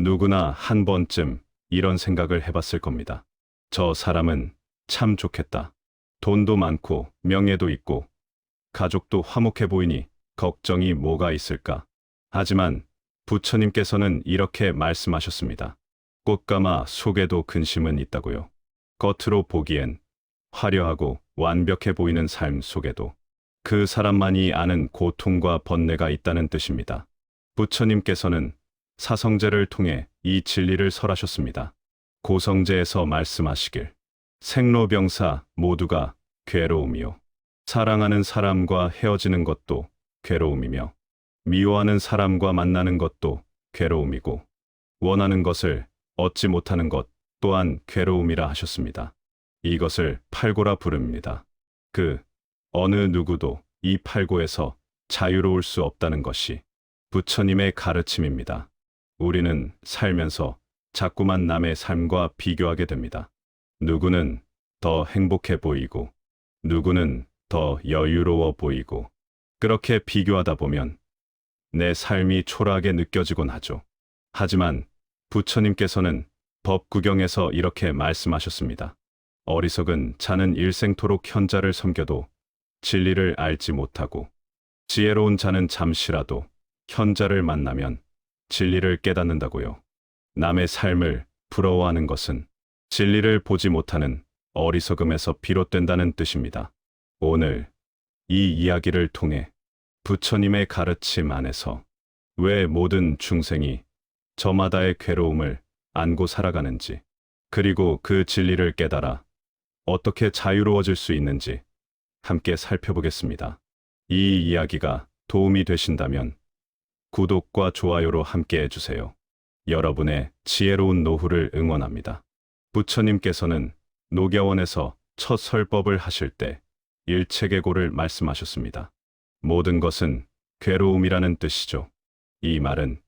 누구나 한 번쯤 이런 생각을 해봤을 겁니다. 저 사람은 참 좋겠다. 돈도 많고 명예도 있고 가족도 화목해 보이니 걱정이 뭐가 있을까. 하지만 부처님께서는 이렇게 말씀하셨습니다. 꽃가마 속에도 근심은 있다고요. 겉으로 보기엔 화려하고 완벽해 보이는 삶 속에도 그 사람만이 아는 고통과 번뇌가 있다는 뜻입니다. 부처님께서는 사성제를 통해 이 진리를 설하셨습니다. 고성제에서 말씀하시길 생로병사 모두가 괴로움이요. 사랑하는 사람과 헤어지는 것도 괴로움이며 미워하는 사람과 만나는 것도 괴로움이고 원하는 것을 얻지 못하는 것 또한 괴로움이라 하셨습니다. 이것을 팔고라 부릅니다. 그 어느 누구도 이 팔고에서 자유로울 수 없다는 것이 부처님의 가르침입니다. 우리는 살면서 자꾸만 남의 삶과 비교하게 됩니다. 누구는 더 행복해 보이고, 누구는 더 여유로워 보이고, 그렇게 비교하다 보면 내 삶이 초라하게 느껴지곤 하죠. 하지만 부처님께서는 법구경에서 이렇게 말씀하셨습니다. 어리석은 자는 일생토록 현자를 섬겨도 진리를 알지 못하고 지혜로운 자는 잠시라도 현자를 만나면 진리를 깨닫는다고요. 남의 삶을 부러워하는 것은 진리를 보지 못하는 어리석음에서 비롯된다는 뜻입니다. 오늘 이 이야기를 통해 부처님의 가르침 안에서 왜 모든 중생이 저마다의 괴로움을 안고 살아가는지, 그리고 그 진리를 깨달아 어떻게 자유로워질 수 있는지 함께 살펴보겠습니다. 이 이야기가 도움이 되신다면 구독과 좋아요로 함께 해주세요. 여러분의 지혜로운 노후를 응원합니다. 부처님께서는 노겨원에서 첫 설법을 하실 때 일체계고를 말씀하셨습니다. 모든 것은 괴로움이라는 뜻이죠. 이 말은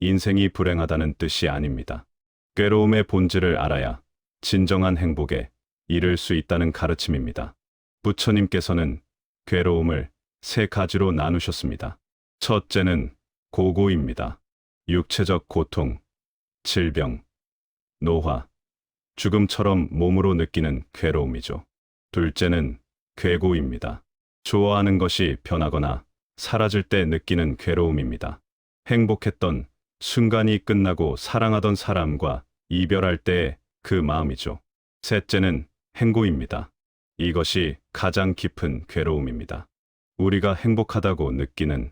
인생이 불행하다는 뜻이 아닙니다. 괴로움의 본질을 알아야 진정한 행복에 이를 수 있다는 가르침입니다. 부처님께서는 괴로움을 세 가지로 나누셨습니다. 첫째는 고고입니다. 육체적 고통, 질병, 노화, 죽음처럼 몸으로 느끼는 괴로움이죠. 둘째는 괴고입니다. 좋아하는 것이 변하거나 사라질 때 느끼는 괴로움입니다. 행복했던 순간이 끝나고 사랑하던 사람과 이별할 때의 그 마음이죠. 셋째는 행고입니다. 이것이 가장 깊은 괴로움입니다. 우리가 행복하다고 느끼는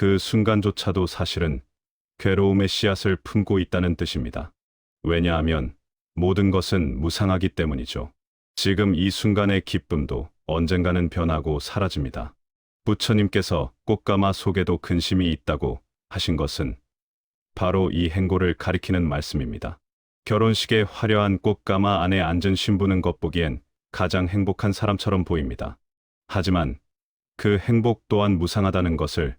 그 순간조차도 사실은 괴로움의 씨앗을 품고 있다는 뜻입니다. 왜냐하면 모든 것은 무상하기 때문이죠. 지금 이 순간의 기쁨도 언젠가는 변하고 사라집니다. 부처님께서 꽃가마 속에도 근심이 있다고 하신 것은 바로 이 행고를 가리키는 말씀입니다. 결혼식의 화려한 꽃가마 안에 앉은 신부는 겉보기엔 가장 행복한 사람처럼 보입니다. 하지만 그 행복 또한 무상하다는 것을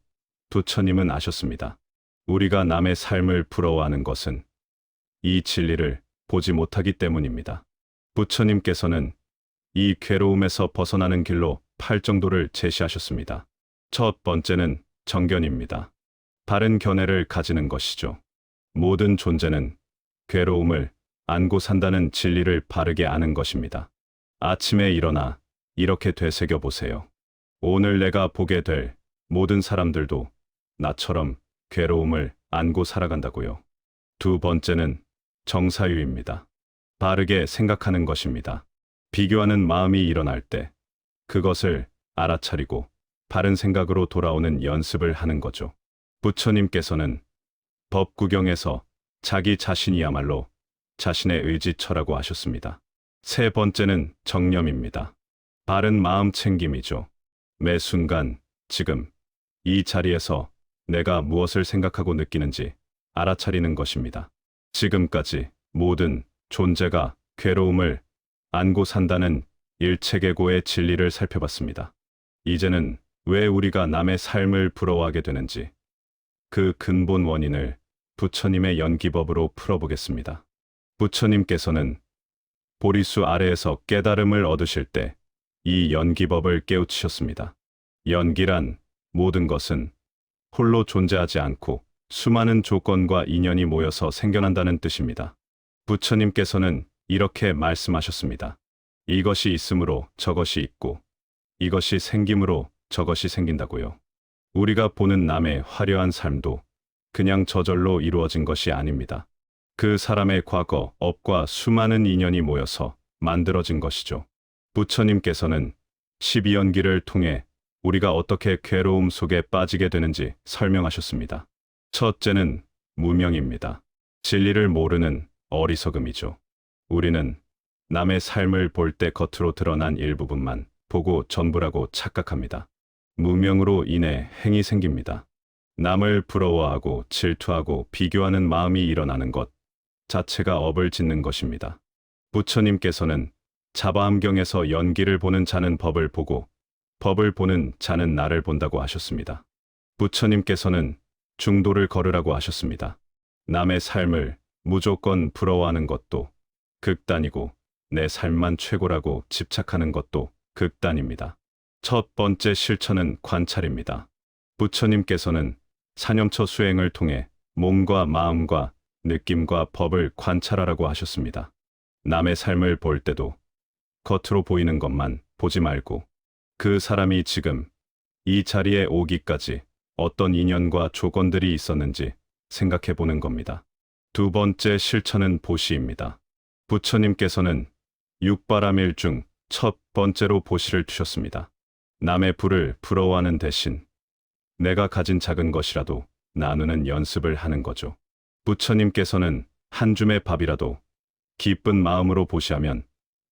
부처님은 아셨습니다. 우리가 남의 삶을 부러워하는 것은 이 진리를 보지 못하기 때문입니다. 부처님께서는 이 괴로움에서 벗어나는 길로 팔 정도를 제시하셨습니다. 첫 번째는 정견입니다. 바른 견해를 가지는 것이죠. 모든 존재는 괴로움을 안고 산다는 진리를 바르게 아는 것입니다. 아침에 일어나 이렇게 되새겨 보세요. 오늘 내가 보게 될 모든 사람들도 나처럼 괴로움을 안고 살아간다고요. 두 번째는 정사유입니다. 바르게 생각하는 것입니다. 비교하는 마음이 일어날 때 그것을 알아차리고 바른 생각으로 돌아오는 연습을 하는 거죠. 부처님께서는 법구경에서 자기 자신이야말로 자신의 의지처라고 하셨습니다. 세 번째는 정념입니다. 바른 마음 챙김이죠. 매 순간, 지금, 이 자리에서 내가 무엇을 생각하고 느끼는지 알아차리는 것입니다. 지금까지 모든 존재가 괴로움을 안고 산다는 일체계고의 진리를 살펴봤습니다. 이제는 왜 우리가 남의 삶을 부러워하게 되는지 그 근본 원인을 부처님의 연기법으로 풀어보겠습니다. 부처님께서는 보리수 아래에서 깨달음을 얻으실 때 이 연기법을 깨우치셨습니다. 연기란 모든 것은 홀로 존재하지 않고 수많은 조건과 인연이 모여서 생겨난다는 뜻입니다. 부처님께서는 이렇게 말씀하셨습니다. 이것이 있으므로 저것이 있고, 이것이 생김으로 저것이 생긴다고요. 우리가 보는 남의 화려한 삶도 그냥 저절로 이루어진 것이 아닙니다. 그 사람의 과거, 업과 수많은 인연이 모여서 만들어진 것이죠. 부처님께서는 12연기를 통해 우리가 어떻게 괴로움 속에 빠지게 되는지 설명하셨습니다. 첫째는 무명입니다. 진리를 모르는 어리석음이죠. 우리는 남의 삶을 볼 때 겉으로 드러난 일부분만 보고 전부라고 착각합니다. 무명으로 인해 행이 생깁니다. 남을 부러워하고 질투하고 비교하는 마음이 일어나는 것 자체가 업을 짓는 것입니다. 부처님께서는 자바암경에서 연기를 보는 자는 법을 보고 법을 보는 자는 나를 본다고 하셨습니다. 부처님께서는 중도를 걸으라고 하셨습니다. 남의 삶을 무조건 부러워하는 것도 극단이고 내 삶만 최고라고 집착하는 것도 극단입니다. 첫 번째 실천은 관찰입니다. 부처님께서는 사념처 수행을 통해 몸과 마음과 느낌과 법을 관찰하라고 하셨습니다. 남의 삶을 볼 때도 겉으로 보이는 것만 보지 말고 그 사람이 지금 이 자리에 오기까지 어떤 인연과 조건들이 있었는지 생각해 보는 겁니다. 두 번째 실천은 보시입니다. 부처님께서는 육바라밀 중첫 번째로 보시를 두셨습니다. 남의 부를 부러워하는 대신 내가 가진 작은 것이라도 나누는 연습을 하는 거죠. 부처님께서는 한 줌의 밥이라도 기쁜 마음으로 보시하면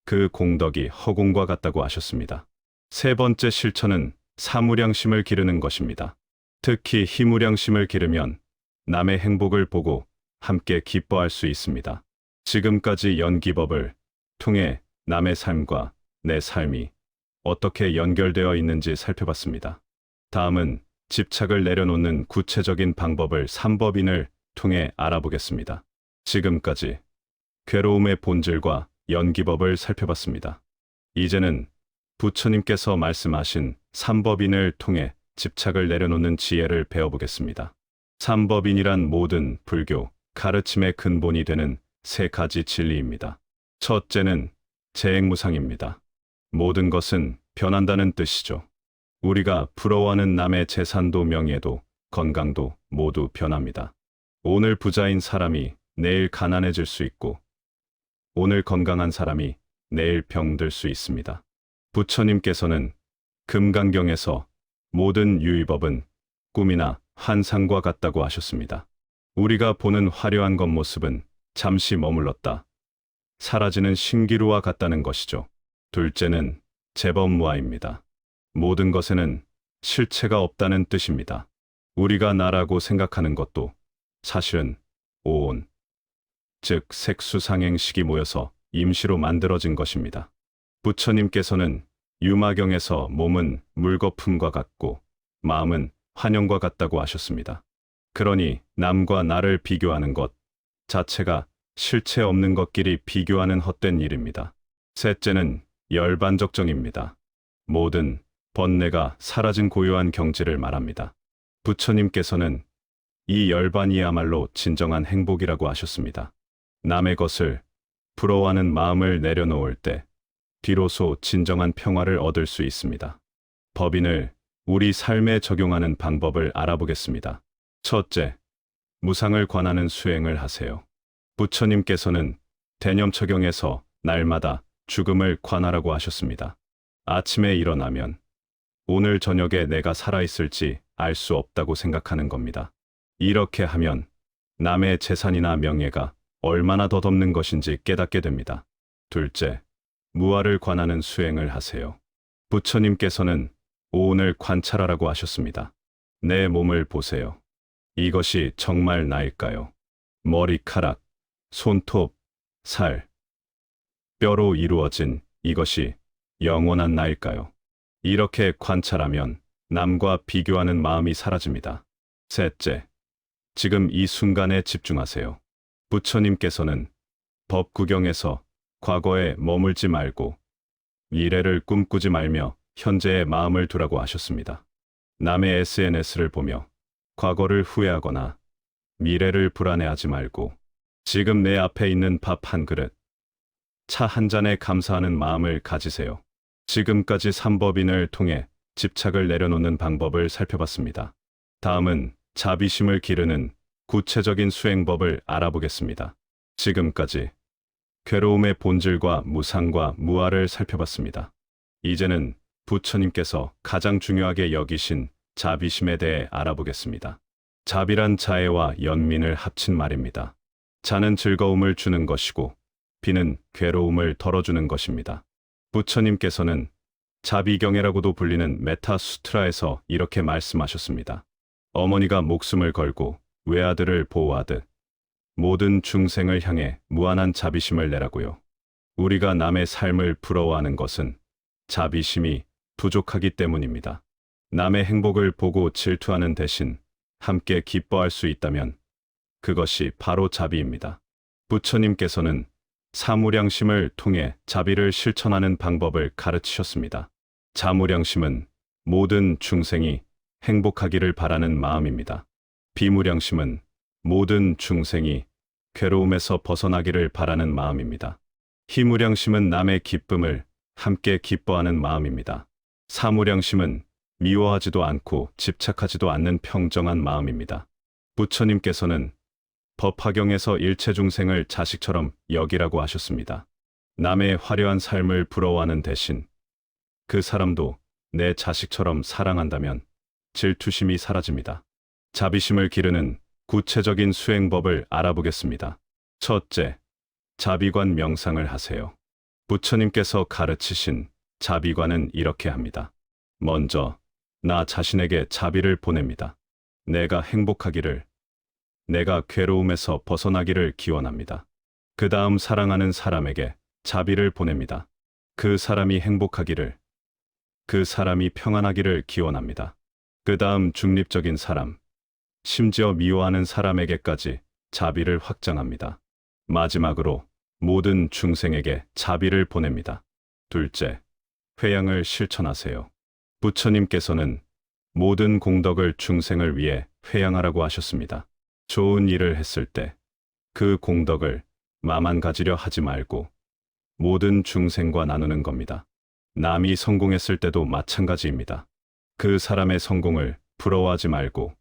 그 공덕이 허공과 같다고 하셨습니다. 세 번째 실천은 사무량심을 기르는 것입니다. 특히 희무량심을 기르면 남의 행복을 보고 함께 기뻐할 수 있습니다. 지금까지 연기법을 통해 남의 삶과 내 삶이 어떻게 연결되어 있는지 살펴봤습니다. 다음은 집착을 내려놓는 구체적인 방법을 3법인을 통해 알아보겠습니다. 지금까지 괴로움의 본질과 연기법을 살펴봤습니다. 이제는 부처님께서 말씀하신 3법인을 통해 집착을 내려놓는 지혜를 배워보겠습니다. 3법인이란 모든 불교 가르침의 근본이 되는 세 가지 진리입니다. 첫째는 재행무상입니다. 모든 것은 변한다는 뜻이죠. 우리가 부러워하는 남의 재산도 명예도 건강도 모두 변합니다. 오늘 부자인 사람이 내일 가난해질 수 있고 오늘 건강한 사람이 내일 병들 수 있습니다. 부처님께서는 금강경에서 모든 유의법은 꿈이나 환상과 같다고 하셨습니다. 우리가 보는 화려한 겉모습은 잠시 머물렀다. 사라지는 신기루와 같다는 것이죠. 둘째는 재범무아입니다. 모든 것에는 실체가 없다는 뜻입니다. 우리가 나라고 생각하는 것도 사실은 오온, 즉 색수상행식이 모여서 임시로 만들어진 것입니다. 부처님께서는 유마경에서 몸은 물거품과 같고 마음은 환영과 같다고 하셨습니다. 그러니 남과 나를 비교하는 것 자체가 실체 없는 것끼리 비교하는 헛된 일입니다. 셋째는 열반적정입니다. 모든 번뇌가 사라진 고요한 경지를 말합니다. 부처님께서는 이 열반이야말로 진정한 행복이라고 하셨습니다. 남의 것을 부러워하는 마음을 내려놓을 때 비로소 진정한 평화를 얻을 수 있습니다. 법인을 우리 삶에 적용하는 방법을 알아보겠습니다. 첫째, 무상을 관하는 수행을 하세요. 부처님께서는 대념처경에서 날마다 죽음을 관하라고 하셨습니다. 아침에 일어나면 오늘 저녁에 내가 살아있을지 알 수 없다고 생각하는 겁니다. 이렇게 하면 남의 재산이나 명예가 얼마나 덧없는 것인지 깨닫게 됩니다. 둘째, 무아를 관하는 수행을 하세요. 부처님께서는 오온을 관찰하라고 하셨습니다. 내 몸을 보세요. 이것이 정말 나일까요? 머리카락, 손톱, 살, 뼈로 이루어진 이것이 영원한 나일까요? 이렇게 관찰하면 남과 비교하는 마음이 사라집니다. 셋째, 지금 이 순간에 집중하세요. 부처님께서는 법 구경에서 과거에 머물지 말고 미래를 꿈꾸지 말며 현재의 마음을 두라고 하셨습니다. 남의 SNS를 보며 과거를 후회하거나 미래를 불안해하지 말고 지금 내 앞에 있는 밥 한 그릇, 차 한 잔에 감사하는 마음을 가지세요. 지금까지 삼법인을 통해 집착을 내려놓는 방법을 살펴봤습니다. 다음은 자비심을 기르는 구체적인 수행법을 알아보겠습니다. 지금까지 괴로움의 본질과 무상과 무아를 살펴봤습니다. 이제는 부처님께서 가장 중요하게 여기신 자비심에 대해 알아보겠습니다. 자비란 자애와 연민을 합친 말입니다. 자는 즐거움을 주는 것이고 비는 괴로움을 덜어주는 것입니다. 부처님께서는 자비경애라고도 불리는 메타수트라에서 이렇게 말씀하셨습니다. 어머니가 목숨을 걸고 외아들을 보호하듯 모든 중생을 향해 무한한 자비심을 내라고요. 우리가 남의 삶을 부러워하는 것은 자비심이 부족하기 때문입니다. 남의 행복을 보고 질투하는 대신 함께 기뻐할 수 있다면 그것이 바로 자비입니다. 부처님께서는 사무량심을 통해 자비를 실천하는 방법을 가르치셨습니다. 자무량심은 모든 중생이 행복하기를 바라는 마음입니다. 비무량심은 모든 중생이 괴로움에서 벗어나기를 바라는 마음입니다. 희무량심은 남의 기쁨을 함께 기뻐하는 마음입니다. 사무량심은 미워하지도 않고 집착하지도 않는 평정한 마음입니다. 부처님께서는 법화경에서 일체 중생을 자식처럼 여기라고 하셨습니다. 남의 화려한 삶을 부러워하는 대신 그 사람도 내 자식처럼 사랑한다면 질투심이 사라집니다. 자비심을 기르는 구체적인 수행법을 알아보겠습니다. 첫째, 자비관 명상을 하세요. 부처님께서 가르치신 자비관은 이렇게 합니다. 먼저, 나 자신에게 자비를 보냅니다. 내가 행복하기를, 내가 괴로움에서 벗어나기를 기원합니다. 그 다음 사랑하는 사람에게 자비를 보냅니다. 그 사람이 행복하기를, 그 사람이 평안하기를 기원합니다. 그 다음 중립적인 사람, 심지어 미워하는 사람에게까지 자비를 확장합니다. 마지막으로 모든 중생에게 자비를 보냅니다. 둘째, 회양을 실천하세요. 부처님께서는 모든 공덕을 중생을 위해 회양하라고 하셨습니다. 좋은 일을 했을 때 그 공덕을 마만 가지려 하지 말고 모든 중생과 나누는 겁니다. 남이 성공했을 때도 마찬가지입니다. 그 사람의 성공을 부러워하지 말고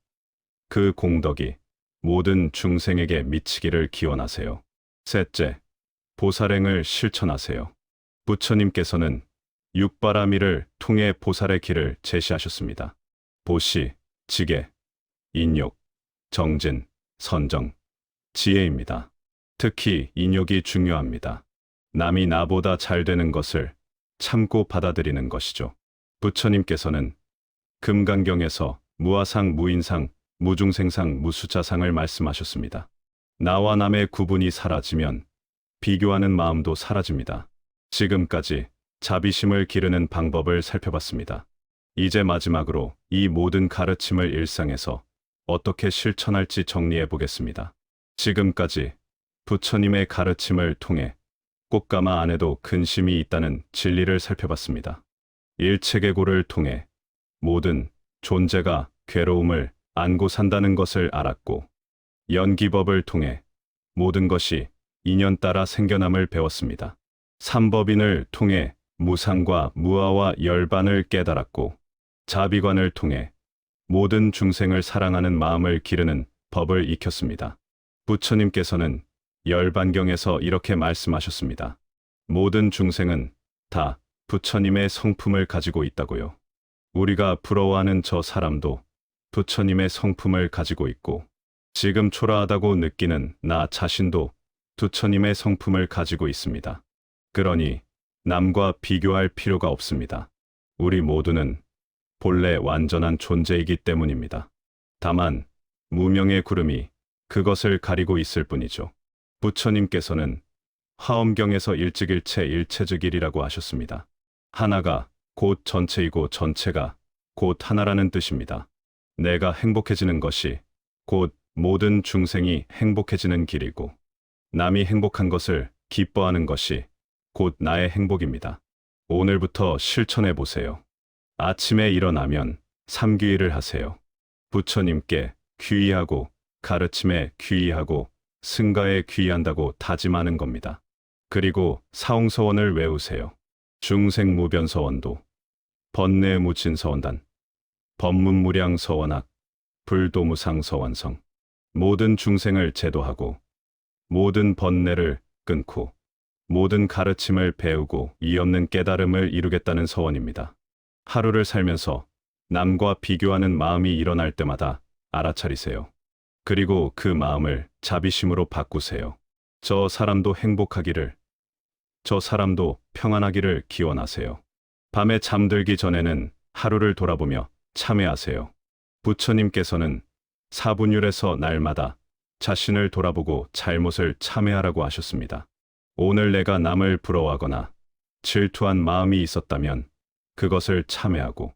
그 공덕이 모든 중생에게 미치기를 기원하세요. 셋째, 보살행을 실천하세요. 부처님께서는 육바라미를 통해 보살의 길을 제시하셨습니다. 보시, 지계, 인욕, 정진, 선정, 지혜입니다. 특히 인욕이 중요합니다. 남이 나보다 잘 되는 것을 참고 받아들이는 것이죠. 부처님께서는 금강경에서 무아상, 무인상, 무중생상, 무수자상을 말씀하셨습니다. 나와 남의 구분이 사라지면 비교하는 마음도 사라집니다. 지금까지 자비심을 기르는 방법을 살펴봤습니다. 이제 마지막으로 이 모든 가르침을 일상에서 어떻게 실천할지 정리해 보겠습니다. 지금까지 부처님의 가르침을 통해 꽃가마 안에도 근심이 있다는 진리를 살펴봤습니다. 일체계고를 통해 모든 존재가 괴로움을 안고 산다는 것을 알았고 연기법을 통해 모든 것이 인연 따라 생겨남을 배웠습니다. 삼법인을 통해 무상과 무아와 열반을 깨달았고 자비관을 통해 모든 중생을 사랑하는 마음을 기르는 법을 익혔습니다. 부처님께서는 열반경에서 이렇게 말씀하셨습니다. 모든 중생은 다 부처님의 성품을 가지고 있다고요. 우리가 부러워하는 저 사람도 부처님의 성품을 가지고 있고 지금 초라하다고 느끼는 나 자신도 부처님의 성품을 가지고 있습니다. 그러니 남과 비교할 필요가 없습니다. 우리 모두는 본래 완전한 존재이기 때문입니다. 다만 무명의 구름이 그것을 가리고 있을 뿐이죠. 부처님께서는 화엄경에서 일찍일체 일체즉일이라고 하셨습니다. 하나가 곧 전체이고 전체가 곧 하나라는 뜻입니다. 내가 행복해지는 것이 곧 모든 중생이 행복해지는 길이고 남이 행복한 것을 기뻐하는 것이 곧 나의 행복입니다. 오늘부터 실천해 보세요. 아침에 일어나면 삼귀일을 하세요. 부처님께 귀의하고 가르침에 귀의하고 승가에 귀의한다고 다짐하는 겁니다. 그리고 사홍서원을 외우세요. 중생무변서원도, 번뇌무친서원단, 법문무량 서원학, 불도무상 서원성, 모든 중생을 제도하고, 모든 번뇌를 끊고, 모든 가르침을 배우고 이 없는 깨달음을 이루겠다는 서원입니다. 하루를 살면서 남과 비교하는 마음이 일어날 때마다 알아차리세요. 그리고 그 마음을 자비심으로 바꾸세요. 저 사람도 행복하기를, 저 사람도 평안하기를 기원하세요. 밤에 잠들기 전에는 하루를 돌아보며 참회하세요. 부처님께서는 사분율에서 날마다 자신을 돌아보고 잘못을 참회하라고 하셨습니다. 오늘 내가 남을 부러워하거나 질투한 마음이 있었다면 그것을 참회하고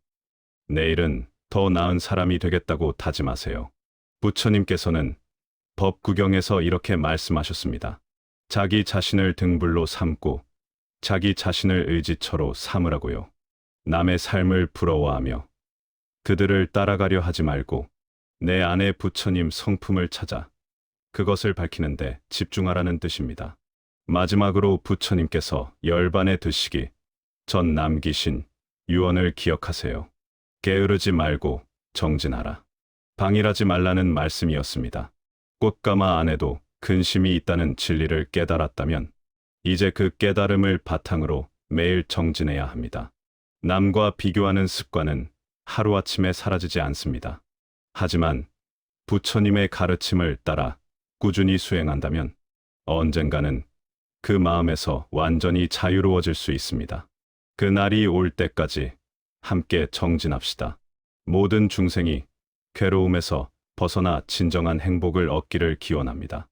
내일은 더 나은 사람이 되겠다고 다짐하세요. 부처님께서는 법구경에서 이렇게 말씀하셨습니다. 자기 자신을 등불로 삼고 자기 자신을 의지처로 삼으라고요. 남의 삶을 부러워하며 그들을 따라가려 하지 말고 내 안에 부처님 성품을 찾아 그것을 밝히는데 집중하라는 뜻입니다. 마지막으로 부처님께서 열반에 드시기 전 남기신 유언을 기억하세요. 게으르지 말고 정진하라. 방일하지 말라는 말씀이었습니다. 꽃가마 안에도 근심이 있다는 진리를 깨달았다면 이제 그 깨달음을 바탕으로 매일 정진해야 합니다. 남과 비교하는 습관은 하루아침에 사라지지 않습니다. 하지만 부처님의 가르침을 따라 꾸준히 수행한다면 언젠가는 그 마음에서 완전히 자유로워질 수 있습니다. 그 날이 올 때까지 함께 정진합시다. 모든 중생이 괴로움에서 벗어나 진정한 행복을 얻기를 기원합니다.